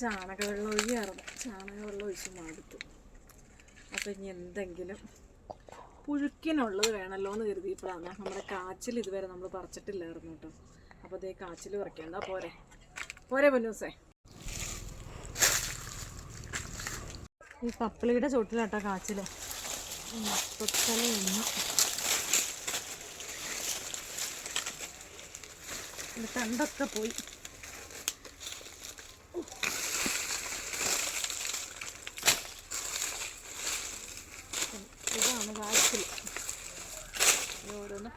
ചാണകവെള്ളം ഒഴിയായിരുന്നു ചാണകവെള്ളം ഒഴിച്ച് മടുത്തു. അപ്പം ഇനി എന്തെങ്കിലും പുഴുക്കിനുള്ളത് വേണമല്ലോ എന്ന് കരുതിയപ്പോഴാണ് നമ്മുടെ കാച്ചിൽ ഇതുവരെ നമ്മൾ പറിച്ചിട്ടില്ലായിരുന്നു കേട്ടോ. അപ്പോൾ അതേ കാച്ചിൽ പറിക്കണ്ട പോരെ. പോരെ പൊന്നൂസേ. ഈ പപ്പിളിയുടെ ചോട്ടിലാട്ടോ കാച്ചിൽ മൊത്തത്തല ഇത് പോയി.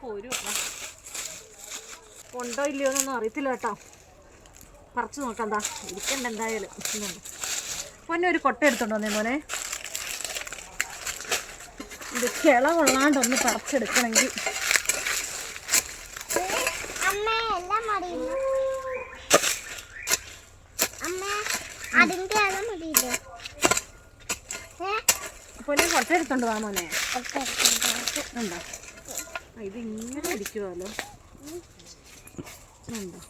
പോരും. ഉണ്ടോ ഇല്ലയോ എന്നൊന്നും അറിയത്തില്ല കേട്ടോ. പറിച്ചു നോക്കാം എന്താ ഇരിക്കണ്ട എന്തായാലും. മോനെ ഒരു കൊട്ട എടുത്തോണ്ട് വന്നേ മോനെ. ഇത് കിള കൊള്ളാണ്ടൊന്ന് പറിച്ചെടുക്കണമെങ്കിൽ? പൊന്നെ കൊട്ട എടുത്തോണ്ട് വാ മോനെ. ഉണ്ടോ? ഇത് ഇങ്ങനെ ഇരിക്കുമല്ലോ ഉണ്ടോ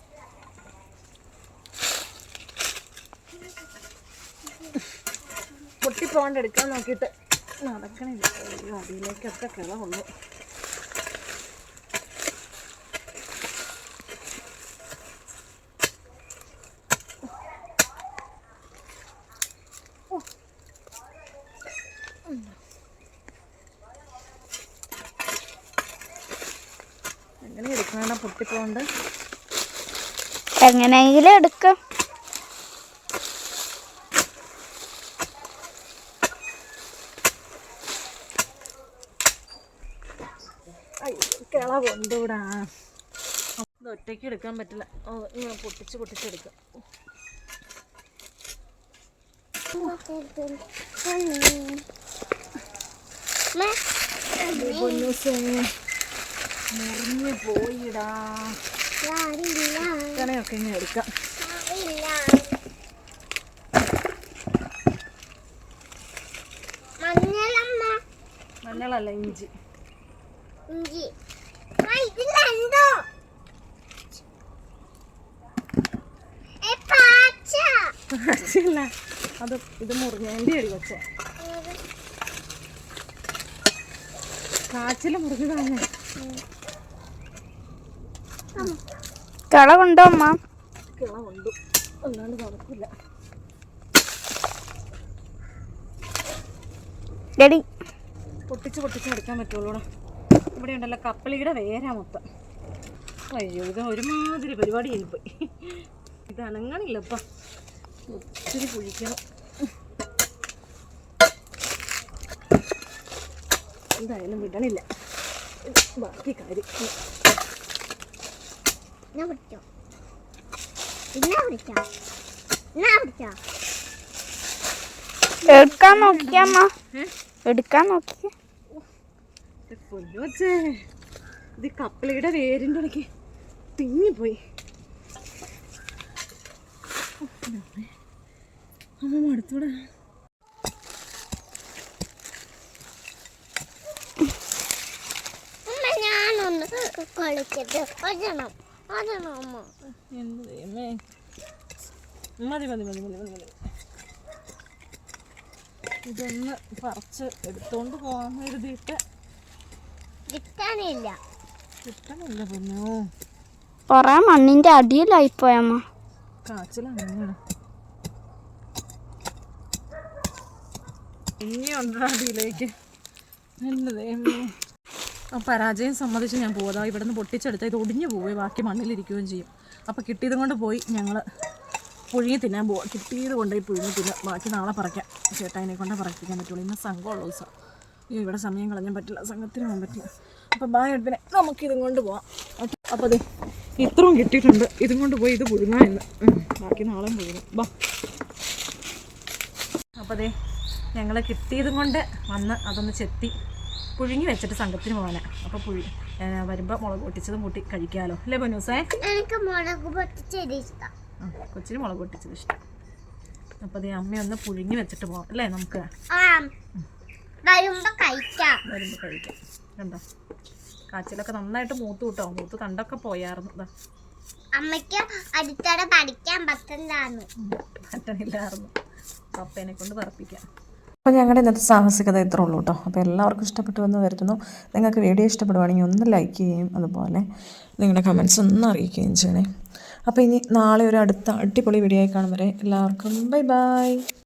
നോക്കിയിട്ട് നടക്കണില്ല. അടിയിലേക്കൊക്കെ അതിലേക്കൊക്കെ എങ്ങനെ എടുക്കണ പൊട്ടിപ്പോണ്ട് എങ്ങനെയെങ്കിലും എടുക്കാം അയ്യോ കിള കൊണ്ടുവിടാ ഇത് ഒറ്റയ്ക്ക് എടുക്കാൻ പറ്റില്ല ഓ, ഇങ്ങനെ പൊട്ടിച്ച് പൊട്ടിച്ചെടുക്കാം പൊന്നൂസേ നിറഞ്ഞു പോയിടാ. ഇങ്ങനെയൊക്കെ ഇനി എടുക്കാം മഞ്ഞളല്ല ഇഞ്ചി. ഇഞ്ചി ഇതിലെന്തോ അത് ഇത് മുറിഞ്ഞേണ്ടി അടി വെച്ച കാച്ചിൽ മുറിഞ്ഞതാണ്. കള കൊണ്ടോ അമ്മ? കിള കൊണ്ടു അല്ലാണ്ട് നടക്കില്ല ഡെഡി പൊട്ടിച്ച് പൊട്ടിച്ച് അടിക്കാൻ പറ്റുള്ളൂ ഇവിടെ ഉണ്ടല്ലോ കപ്പളിയുടെ വേരാ മൊത്തം. അയ്യോ ഇത് ഒരുമാതിരി പരിപാടി പോയി ഇത് അനങ്ങണില്ലപ്പ ഒത്തിരി കുഴിക്കണം. എന്തായാലും വിടണില്ല. ബാക്കി കാര്യം. എന്നാ പിടിച്ചോ എന്നാ പിടിച്ചോ എന്നാ പിടിച്ചോ എടുക്കാൻ നോക്കിയമ്മ? എടുക്കാൻ നോക്കി ഇത് കപ്പളിയുടെ വേരിന്റെ ഇടയ്ക്ക് തിങ്ങിപ്പോയി. അമ്മ മടുത്തൂടെ അമ്മ ഞാനൊന്ന് കളിക്കട്ടെ. ഒരണം ഒരണം അമ്മ എന്ത് ദൈവമേ. മതി മതി മതി മതി മതി മതി. ഇതൊന്ന് പറിച്ച് എടുത്തോണ്ട് പോകാൻ എഴുതിയിട്ട് കിട്ടാനില്ല കിട്ടാനില്ല പൊന്നു. കൊറേ മണ്ണിന്റെ അടിയിലായി പോയമ്മ കാച്ചിലാണ് ഇനിയുണ്ടോ അടിയിലേക്ക് എന്റെ ദൈവമേ? ആ പരാജയം സമ്മതിച്ച് ഞാൻ പോകാം ഇവിടെ നിന്ന് പൊട്ടിച്ചെടുത്ത് ഇത് ഒടിഞ്ഞു പോവുകയും ബാക്കി മണ്ണിലിരിക്കുകയും ചെയ്യും. അപ്പോൾ കിട്ടിയത് കൊണ്ട് പോയി ഞങ്ങൾ പുഴുങ്ങി തിന്നാൻ പോവാം. കിട്ടിയത് കൊണ്ടുപോയി പുഴുങ്ങി തിന്നാം. ബാക്കി നാളെ പറിക്കാം. ചേട്ടായിനെ കൊണ്ടേ പറയിപ്പിക്കാൻ പറ്റുള്ളൂ. ഇന്ന് സംഘമുള്ള ദിവസം. അയ്യോ ഇവിടെ സമയം കളഞ്ഞാൻ പറ്റില്ല. സംഘത്തിന് പോകാൻ പറ്റില്ല. അപ്പോൾ ബായ് എടുപ്പിനെ നമുക്കിതും കൊണ്ട് പോവാം. അപ്പോൾ അതെ ഇത്രയും കിട്ടിയിട്ടുണ്ട്. ഇതും കൊണ്ട് പോയി ഇത് പുഴുങ്ങാൻ ഇന്ന്. ബാക്കി നാളെ പുഴുങ്ങും. ബാ. അപ്പോൾ അതെ ഞങ്ങൾ കിട്ടിയതും കൊണ്ട് വന്ന് അതൊന്ന് ചെത്തി. പുഴുങ്ങി വെച്ചിട്ട് സംഘത്തിന് പോകാനാ. അപ്പോൾ പുഴി വരുമ്പോൾ മുളക് പൊട്ടിച്ചതും കൂട്ടി കഴിക്കാലോ. അല്ലേ ബനൂസേ എനിക്ക് മുളക് പൊട്ടിച്ചത് ഇഷ്ടം. കൊച്ചിന് മുളക് പൊട്ടിച്ചത് ഇഷ്ടം. അപ്പോൾ അതേ അമ്മയൊന്ന് പുഴുങ്ങി വെച്ചിട്ട് പോകാം അല്ലേ നമുക്ക്? കഴിക്കാം. വരുമ്പോൾ കഴിക്കാം. കണ്ടോ? കാച്ചിലൊക്കെ നന്നായിട്ട് മൂത്ത് കിട്ടോ? മൂത്ത് തണ്ടൊക്കെ പോയായിരുന്നു അമ്മയ്ക്ക് അടുത്തടെ പഠിക്കാൻ പറ്റില്ലായിരുന്നു പറ്റണില്ലായിരുന്നു പപ്പേനെ കൊണ്ട് പറപ്പിക്കാം അപ്പോൾ ഞങ്ങളുടെ ഇന്നത്തെ സാഹസികത ഇത്രേ ഉള്ളൂ കേട്ടോ അപ്പോൾ എല്ലാവർക്കും ഇഷ്ടപ്പെട്ടു എന്ന് കരുതുന്നു. നിങ്ങൾക്ക് വീഡിയോ ഇഷ്ടപ്പെടുവാണെങ്കിൽ ഒന്ന് ലൈക്ക് ചെയ്യുകയും അതുപോലെ നിങ്ങളുടെ കമൻസ് ഒന്ന് അറിയിക്കുകയും ചെയ്യണേ. അപ്പോൾ ഇനി നാളെ ഒരു അടുത്ത അടിപൊളി വീഡിയോ ആയി കാണും വരെ എല്ലാവർക്കും ബൈ ബൈ